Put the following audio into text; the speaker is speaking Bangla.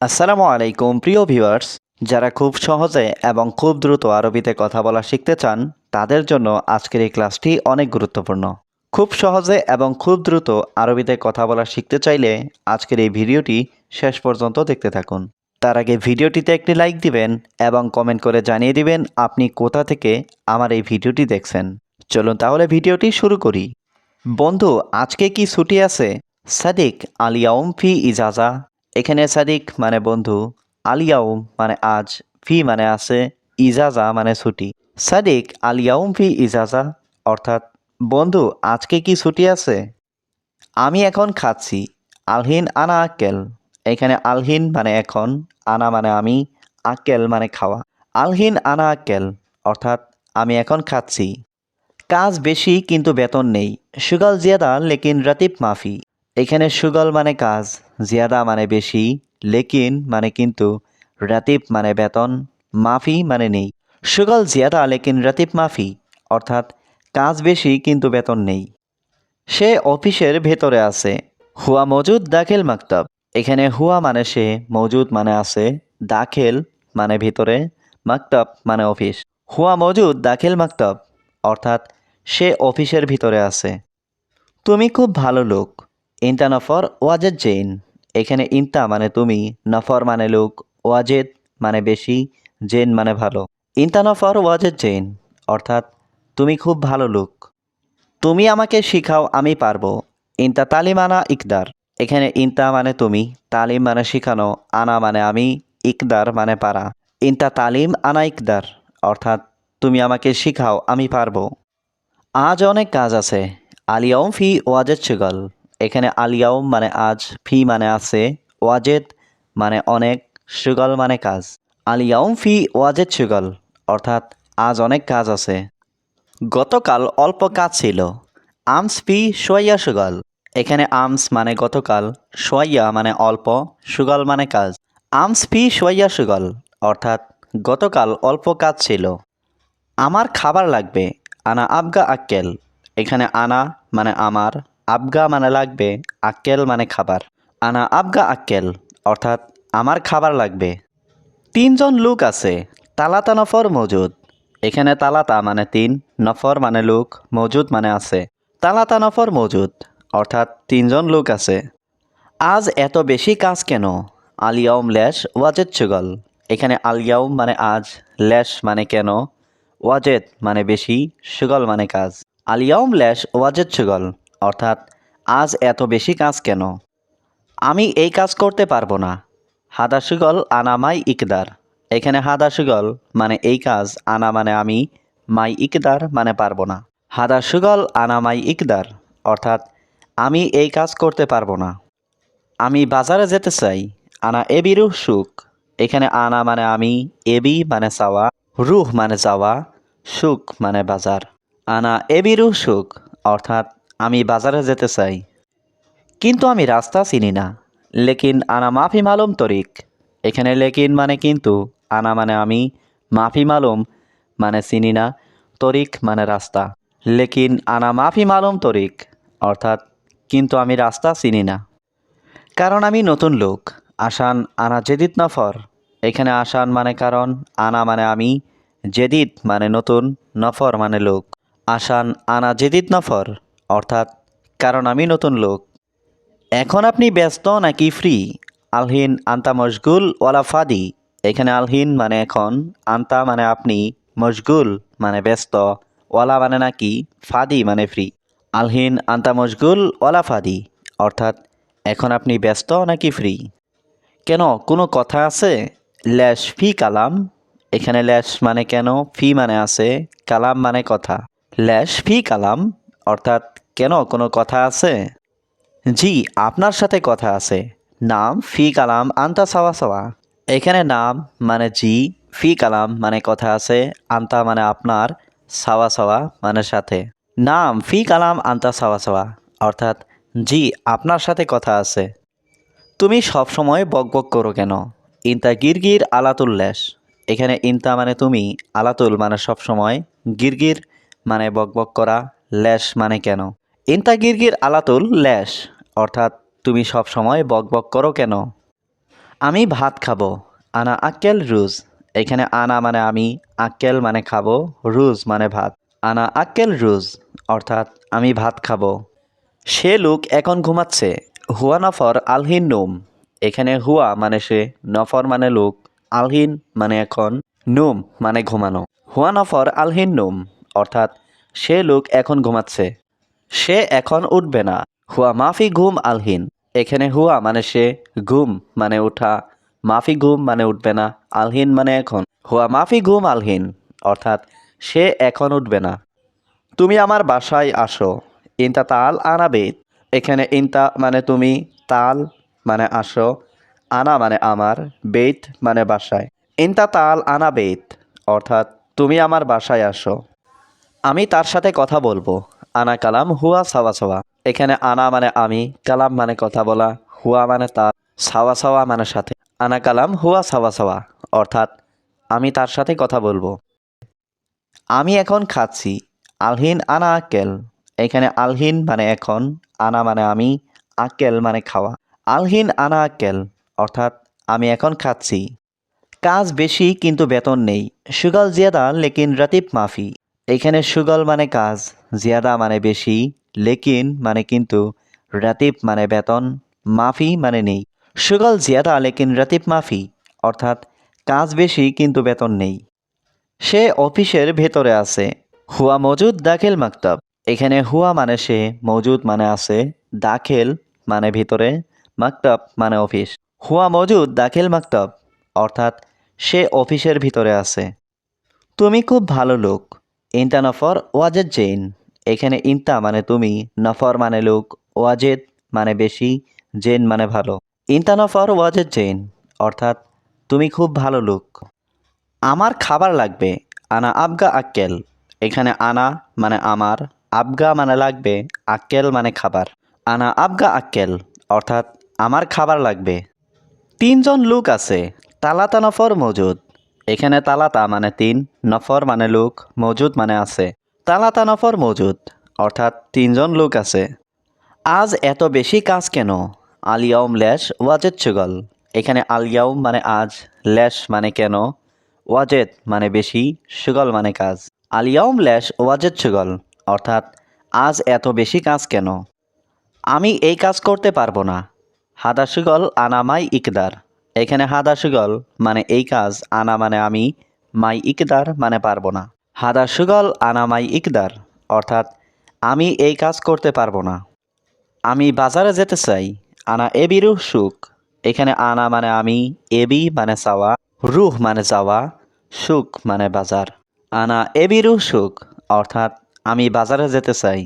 আসসালামু আলাইকুম, প্রিয় ভিউয়ার্স। যারা খুব সহজে এবং খুব দ্রুত আরবিতে কথা বলা শিখতে চান, তাদের জন্য আজকের এই ক্লাসটি অনেক গুরুত্বপূর্ণ। খুব সহজে এবং খুব দ্রুত আরবিতে কথা বলা শিখতে চাইলে আজকের এই ভিডিওটি শেষ পর্যন্ত দেখতে থাকুন। তার আগে ভিডিওটিতে একটি লাইক দিবেন এবং কমেন্ট করে জানিয়ে দিবেন আপনি কোথা থেকে আমার এই ভিডিওটি দেখছেন। চলুন তাহলে ভিডিওটি শুরু করি। বন্ধু, আজকে কি ছুটি আছে? সাদিক আলিয়াউম ফি ইজাজা। এখানে সাদিক মানে বন্ধু, আলিয়াউম মানে আজ, ফি মানে আছে, ইজাজা মানে ছুটি। সাদিক, আলিয়াউম ফি ইজাজা, অর্থাৎ, বন্ধু, আজকে কি ছুটি আছে? আমি এখন খাচ্ছি, আলহিন আনা আক্কেল। এখানে আলহিন মানে এখন, আনা মানে আমি, আক্কেল মানে খাওয়া। আলহিন আনা আক্কেল, অর্থাৎ, আমি এখন খাচ্ছি। কাজ বেশি কিন্তু বেতন নেই। সুগল জিয়াদা, লেকিন রাতিব মাফি। এখানে সুগল মানে কাজ। জিয়াদা মানে বেশি, লেকিন মানে কিন্তু রাতিব মানে বেতন, মাফি মানে নেই। সুগল জিয়াদা, লেকিন রাতিব, মাফি, অর্থাৎ কাজ বেশি কিন্তু বেতন নেই। সে অফিসের ভেতরে আছে। হুয়া মজুদ দাখিল মাকতাব। এখানে হুয়া মানে সে, মজুদ মানে আছে, দাখিল মানে ভিতরে, মাকতাব মানে অফিস। হুয়া মজুদ দাখিল মাকতাব, অর্থাৎ সে অফিসের ভিতরে আছে। তুমি খুব ভালো লোক। ইন্তা নফর ওয়াজেদ জৈন এখানে ইন্তা মানে তুমি, নফর মানে লোক, ওয়াজেদ মানে বেশি, জেন মানে ভালো। ইন্তা, নফর, ওয়াজেদ, জেন, অর্থাৎ তুমি খুব ভালো লোক। তুমি আমাকে শিখাও, আমি পারব। ইন্তা, তালিম, আনা, ইকদার। এখানে ইন্তা মানে তুমি, তালিম মানে শিখানো, আনা মানে আমি, ইকদার মানে পারা। ইন্তা, তালিম, আনা, ইকদার, অর্থাৎ তুমি আমাকে শিখাও, আমি পারব। আজ অনেক কাজ আছে। আলিয়াউম ফি ওয়াজেদ সুগল এখানে আলিয়াউম মানে আজ ফি মানে আছে, ওয়াজেদ মানে অনেক, সুগল মানে কাজ। আলিয়াউম ফি, ওয়াজেদ সুগল, অর্থাৎ আজ অনেক কাজ আছে। গতকাল অল্প কাজ ছিল। আমস ফি, সোয়াইয়া সুগল। এখানে আমস মানে গতকাল, সোয়াইয়া মানে অল্প, সুগল মানে কাজ। আমস ফি, সোয়াইয়া সুগল, অর্থাৎ গতকাল অল্প কাজ ছিল। আমার খাবার লাগবে, আনা আবগা আক্কেল। এখানে আনা মানে আমার আবগা মানে লাগবে, আক্কেল মানে খাবার। আনা আবগা আক্কেল, অর্থাৎ আমার খাবার লাগবে। তিনজন লোক আছে, তালাতা নফর মজুদ। এখানে তালাতা মানে তিন, নফর মানে লোক, মজুদ মানে আছে। তালাতা নফর মজুদ, অর্থাৎ তিনজন লোক আছে। আজ এত বেশি কাজ কেন? আলিয়াউম ল্যাশ ওয়াজেদ চুগল এখানে আলিয়াউম মানে আজ ল্যাশ মানে কেন? ওয়াজেদ মানে বেশি সুগল মানে কাজ। আলিয়াউম ল্যাশ ওয়াজেদ সুগল অর্থাৎ, আজ এত বেশি কাজ কেন? আমি এই কাজ করতে পারব না। হাদা সুগল আনা মাই ইকদার। এখানে হাদা সুগল মানে এই কাজ, আনা মানে আমি, মাই ইকদার মানে পারব না। হাদা সুগল আনা মাই ইকদার, অর্থাৎ, আমি এই কাজ করতে পারব না। আমি বাজারে যেতে চাই, আনা এবিরু সুখ। এখানে আনা মানে আমি, এবি মানে চাওয়া, রুহ মানে যাওয়া সুখ মানে বাজার। আনা এবিরু সুখ, অর্থাৎ আমি বাজারে যেতে চাই। কিন্তু আমি রাস্তা চিনি না। লেকিন আনা মাফি মালুম তরিক। এখানে লেকিন মানে কিন্তু আনা মানে আমি, মাফি মালুম মানে চিনি না, তরিক মানে রাস্তা। লেকিন আনা মাফি মালুম তরিক, অর্থাৎ কিন্তু আমি রাস্তা চিনি না। কারণ আমি নতুন লোক, আসান আনা জেদিত নফর এখানে আসান মানে কারণ, আনা মানে আমি, জেদিত মানে নতুন, নফর মানে লোক। আসান আনা জেদিত নফর অর্থাৎ, কারণ আমি নতুন লোক। এখন আপনি ব্যস্ত নাকি ফ্রি? আলহিন, আন্তা মশগুল, ওয়ালা ফাদি। এখানে আলহিন মানে এখন, আন্তা মানে আপনি, মশগুল মানে ব্যস্ত, ওয়ালা মানে নাকি, ফাদি মানে ফ্রি। আলহিন, আন্তা মশগুল, ওয়ালা ফাদি। অর্থাৎ, এখন আপনি ব্যস্ত নাকি ফ্রি? কেন, কোনো কথা আছে? ল্যাশ ফি কালাম। এখানে ল্যাশ মানে কেন, ফি মানে আছে, কালাম মানে কথা। ল্যাশ ফি কালাম। অর্থাৎ কেন কোনো কথা আছে? জি, আপনার সাথে কথা আছে। নাম ফি কালাম আন্তা সাওয়া সাওয়া। এখানে নাম মানে জি, ফি কালাম মানে কথা আছে, আন্তা মানে আপনার, সাওয়া সাওয়া মানে সাথে। নাম ফি কালাম আন্তা সাওয়া সাওয়া, অর্থাৎ জি, আপনার সাথে কথা আছে। তুমি সব সময় বকবক করো কেন? ইন্তা গিরগির আলাতুল্লাস এখানে ইন্তা মানে তুমি, আলাতুল মানে সব সময় গিরগির মানে বকবক করা। ল্যাশ মানে কেন? ইন্তা গিরগির আলাতুল ল্যাশ, অর্থাৎ তুমি সব সময় বকবক করো কেন? আমি ভাত খাব, আনা আক্কেল রুজ। এখানে আনা মানে আমি, আক্কেল মানে খাব, রুজ মানে ভাত। আনা আক্কেল রুজ, অর্থাৎ আমি ভাত খাব। সে লোক এখন ঘুমাচ্ছে, হুয়া নফর আলহিন নোম। এখানে হুয়া মানে সে, নফর মানে লোক, আলহিন মানে এখন নোম মানে ঘুমানো। হুয়া নফর আলহিন নোম, অর্থাৎ সে লোক এখন ঘুমাচ্ছে। সে এখন উঠবে না। হুয়া মাফি ঘুম আলহিন। এখানে হুয়া মানে সে ঘুম মানে উঠা। মাফি ঘুম মানে উঠবে না, আলহিন মানে এখন। হুয়া মাফি ঘুম আলহিন, অর্থাৎ সে এখন উঠবে না। তুমি আমার বাসায় আসো। ইনতা তাল আনা বেত। এখানে ইনতা মানে তুমি, তাল মানে আসো। আনা মানে আমার, বেত মানে বাসায়। ইনতা তাল আনা বেত, অর্থাৎ তুমি আমার বাসায় আসো। আমি তার সাথে কথা বলব। আনা কালাম হুয়া সাওয়া সাওয়া। এখানে আনা মানে আমি, কালাম মানে কথা বলা, হুয়া মানে তার, সাওয়া সাওয়া মানে সাথে। আনা কালাম হুয়া সাওয়া সাওয়া, অর্থাৎ আমি তার সাথে কথা বলব। আমি এখন খাচ্ছি, আলহিন আনা আক্কেল। এখানে আলহিন মানে এখন, আনা মানে আমি, আক্কেল মানে খাওয়া। আলহিন আনা আক্কেল, অর্থাৎ আমি এখন খাচ্ছি। কাজ বেশি কিন্তু বেতন নেই। সুগাল জিয়াদা লেকিন রাতিব মাফি। এখানে সুগল মানে কাজ, জিয়াদা মানে বেশি, লেকিন মানে কিন্তু, রাতিব মানে বেতন, মাফি মানে নেই। সুগল, জিয়াদা, লেকিন, রাতিব, মাফি, অর্থাৎ কাজ বেশি কিন্তু বেতন নেই। সে অফিসের ভেতরে আছে। হুয়া মজুদ দাখিল মাকতাব। এখানে হুয়া মানে সে, মজুদ মানে আছে, দাখিল মানে ভিতরে, মাকতাব মানে অফিস। হুয়া মজুদ দাখিল মাকতাব, অর্থাৎ সে অফিসের ভিতরে আছে। তুমি খুব ভালো লোক। ইন্তা নফর, ওয়াজেদ জেইন। এখানে ইন্তা মানে তুমি, নফর মানে লোক, ওয়াজেদ মানে বেশি জেন মানে ভালো। ইন্তা নফর, ওয়াজেদ জেইন, অর্থাৎ তুমি খুব ভালো লোক। আমার খাবার লাগবে, আনা আবগা আক্কেল। এখানে আনা মানে আমার, আবগা মানে লাগবে, আক্কেল মানে খাবার। আনা আবগা আক্কেল, অর্থাৎ আমার খাবার লাগবে। তিনজন লোক আছে, তালাতা নফর মজুদ। এখানে তালাতা মানে তিন, নফর মানে লোক, মজুদ মানে আছে। তালাতা, নফর, মজুদ, অর্থাৎ তিনজন লোক আছে। আজ এত বেশি কাজ কেন? আলিয়াউম ল্যাশ ওয়াজেদ চুগল এখানে আলিয়াউম মানে আজ ল্যাশ মানে কেন? ওয়াজেদ মানে বেশি সুগল মানে কাজ। আলিয়াউম ল্যাশ ওয়াজেদ সুগল অর্থাৎ আজ এত বেশি কাজ কেন? আমি এই কাজ করতে পারব না। হাদা সুগল আনা, মাই, ইকদার। এখানে হাদা সুগল মানে এই কাজ, আনা মানে আমি, মাই ইকদার মানে পারব না। হাদা সুগল আনা মাই ইকদার, অর্থাৎ আমি এই কাজ করতে পারব না। আমি বাজারে যেতে চাই, আনা এবি রুহ সুখ। এখানে আনা মানে আমি এবি মানে চাওয়া, রুহ মানে যাওয়া, সুখ মানে বাজার। আনা এবি রুহ সুখ, অর্থাৎ আমি বাজারে যেতে চাই।